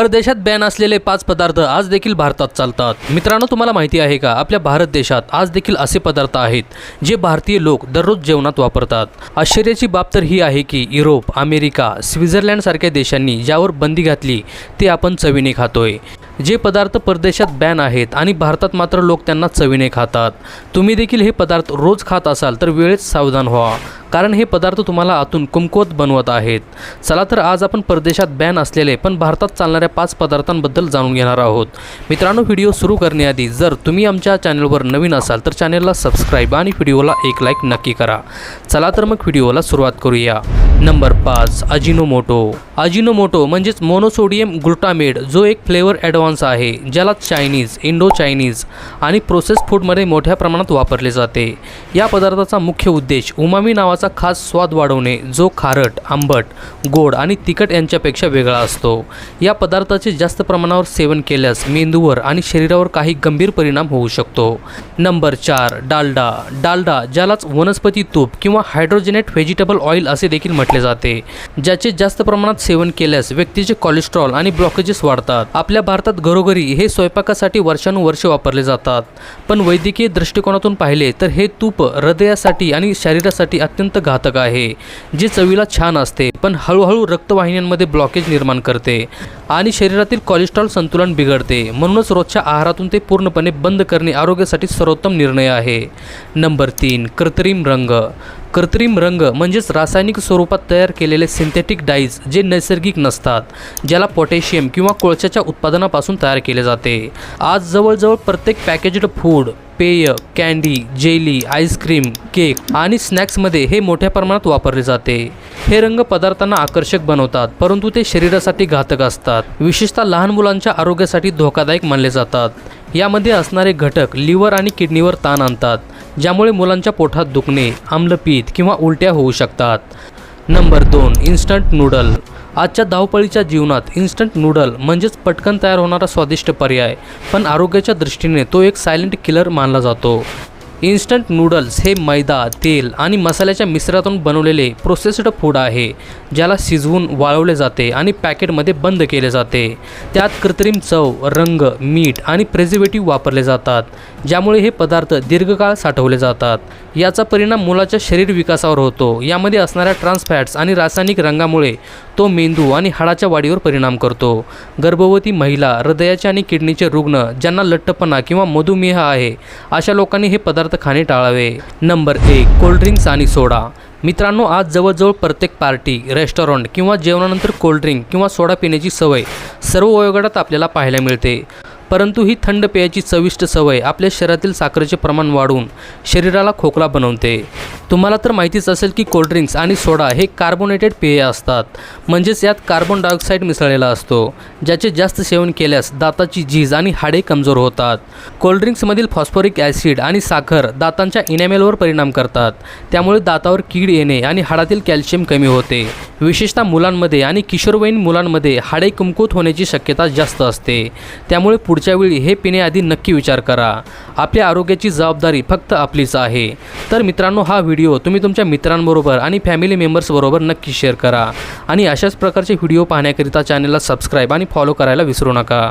परदेशात बॅन असलेले पाच पदार्थ आज देखील भारतात चालतात. मित्रांनो तुम्हाला माहिती आहे का? आपल्या भारत देशात आज देखील असे पदार्थ आहेत जे भारतीय लोक दररोज जेवणात वापरतात. आश्चर्याची बाब तर ही आहे की युरोप अमेरिका स्वित्झर्लंडसारख्या देशांनी ज्यावर बंदी घातली ते आपण चवीने खातोय. जे पदार्थ परदेशात बॅन आहेत आणि भारतात मात्र लोक त्यांना चवीने खातात. तुम्ही देखील हे पदार्थ रोज खात असाल तर वेळेत सावधान व्हा. कारण हे पदार्थ तुम्हाला आतून कुमकुवत बनवत आहेत. चला तर आज आपण परदेशात बॅन असलेले पण भारतात चालणाऱ्या पाच पदार्थांबद्दल जाणून घेणार आहोत. मित्रांनो व्हिडिओ सुरू करण्याआधी जर तुम्ही आमच्या चॅनलवर नवीन असाल तर चॅनलला सबस्क्राईब आणि व्हिडिओला एक लाईक नक्की करा. चला तर मग व्हिडिओला सुरुवात करूया. नंबर पाच अजिनोमोटो. अजिनोमोटो म्हणजेच मोनोसोडियम ग्लुटामेड जो एक फ्लेवर ॲडव्हान्स आहे ज्याला चायनीज इंडो चायनीज आणि प्रोसेस फूडमध्ये मोठ्या प्रमाणात वापरले जाते. या पदार्थाचा मुख्य उद्देश उमामी नावाचा खास स्वाद वाढवणे जो खारट आंबट गोड आणि तिखट यांच्यापेक्षा वेगळा असतो. या पदार्थाचे जास्त प्रमाणावर सेवन केल्यास मेंदूवर आणि शरीरावर काही गंभीर परिणाम होऊ शकतो. नंबर चार डालडा. डालडा ज्यालाच वनस्पती तूप किंवा हायड्रोजनेट व्हेजिटेबल ऑइल असे देखील म्हटले जाते ज्याचे जास्त प्रमाणात सेवन केल्यास व्यक्तीचे कोलेस्ट्रॉल आणि ब्लॉकेजेस वाढतात. आपल्या भारतात घरोघरी हे स्वयंपाकासाठी वर्षानुवर्षे वापरले जातात. पण वैद्यकीय दृष्टिकोनातून पाहिले तर हे तूप हृदयासाठी आणि शरीरासाठी अत्यंत घातक आहे जे चवीला छान असते पण हळूहळू रक्तवाहिन्यांमध्ये ब्लॉकेज निर्माण करते आणि शरीरातील कोलेस्ट्रॉल संतुलन बिघडते. म्हणूनच रोजच्या आहारातून ते पूर्णपणे बंद करणे आरोग्यासाठी सर्वोत्तम निर्णय आहे. नंबर तीन कृत्रिम रंग. कृत्रिम रंग म्हणजेच रासायनिक स्वरूपात तयार केलेले सिंथेटिक डाईज जे नैसर्गिक नसतात ज्याला पोटॅशियम किंवा कोळशाच्या उत्पादनापासून तयार केले जाते. आज जवळजवळ प्रत्येक पॅकेज्ड फूड पेय candy jelly ice cream cake आणि स्नॅक्समध्ये हे मोठ्या प्रमाणात वापरले जाते. हे रंग पदार्थांना आकर्षक बनवतात परंतु ते शरीरासाठी घातक असतात. विशेषतः लहान मुलांच्या आरोग्यासाठी धोकादायक मानले जातात. यामध्ये असणारे घटक लिव्हर आणि किडनीवर ताण आणतात ज्यामुळे मुलांच्या पोटात दुखणे आम्लपीत किंवा उलट्या होऊ शकतात. नंबर दोन इन्स्टंट नूडल. आजच्या धावपळीच्या जीवनात इन्स्टंट नूडल म्हणजेच पटकन तयार होणारा स्वादिष्ट पर्याय. पण आरोग्याच्या दृष्टीने तो एक सायलेंट किलर मानला जातो. इन्स्टंट नूडल्स हे मैदा तेल आणि मसाल्याच्या मिश्रातून बनवलेले प्रोसेस्ड फूड आहे ज्याला शिजवून वाळवले जाते आणि पॅकेटमध्ये बंद केले जाते. त्यात कृत्रिम चव रंग मीठ आणि प्रेझिवेटिव्ह वापरले जातात ज्यामुळे हे पदार्थ दीर्घकाळ साठवले जातात. याचा परिणाम मुलाच्या शरीर विकासावर होतो. यामध्ये असणाऱ्या ट्रान्सफॅट्स आणि रासायनिक रंगामुळे तो मेंदू आणि हाडाच्या वाढीवर परिणाम करतो. गर्भवती महिला हृदयाचे आणि किडनीचे रुग्ण ज्यांना लठ्ठपणा किंवा मधुमेह आहे अशा लोकांनी हे पदार्थ खाणे टाळावे. नंबर एक कोल्ड्रिंक्स आणि सोडा मित्रांनो आज जवळजवळ प्रत्येक पार्टी रेस्टॉरंट किंवा जेवणानंतर कोल्ड्रिंक किंवा सोडा पिण्याची सवय सर्व वयोगटात आपल्याला पाहायला मिळते. परंतु ही थंड पेयाची चविष्ट सवय आपल्या शरीरातील साखरेचे प्रमाण वाढवून शरीराला खोकला बनवते. तुम्हाला तर माहितीच असेल की कोल्ड्रिंक्स आणि सोडा हे कार्बोनेटेड पेय असतात. म्हणजेच यात कार्बन डायऑक्साईड मिसळलेला असतो ज्याचे जास्त सेवन केल्यास दाताची झीज आणि हाडे कमजोर होतात. कोल्ड्रिंक्समधील फॉस्फोरिक ॲसिड आणि साखर दातांच्या इनॅमेलवर परिणाम करतात. त्यामुळे दातावर कीड येणे आणि हाडातील कॅल्शियम कमी होते. विशेषतः मुलांमध्ये आणि किशोरवयीन मुलांमध्ये हाडे कुमकुत होण्याची शक्यता जास्त असते. त्यामुळे पुढच्या वेळी हे पिण्याआधी नक्की विचार करा. आपल्या आरोग्याची जबाबदारी फक्त आपलीच आहे. तर मित्रांनो हा व्हिडिओ तुम्ही तुमच्या मित्रांबरोबर आणि फॅमिली मेंबर्सबरोबर नक्की शेअर करा. आणि अशाच प्रकारचे व्हिडिओ पाहण्याकरिता चॅनलला सबस्क्राईब आणि फॉलो करायला विसरू नका.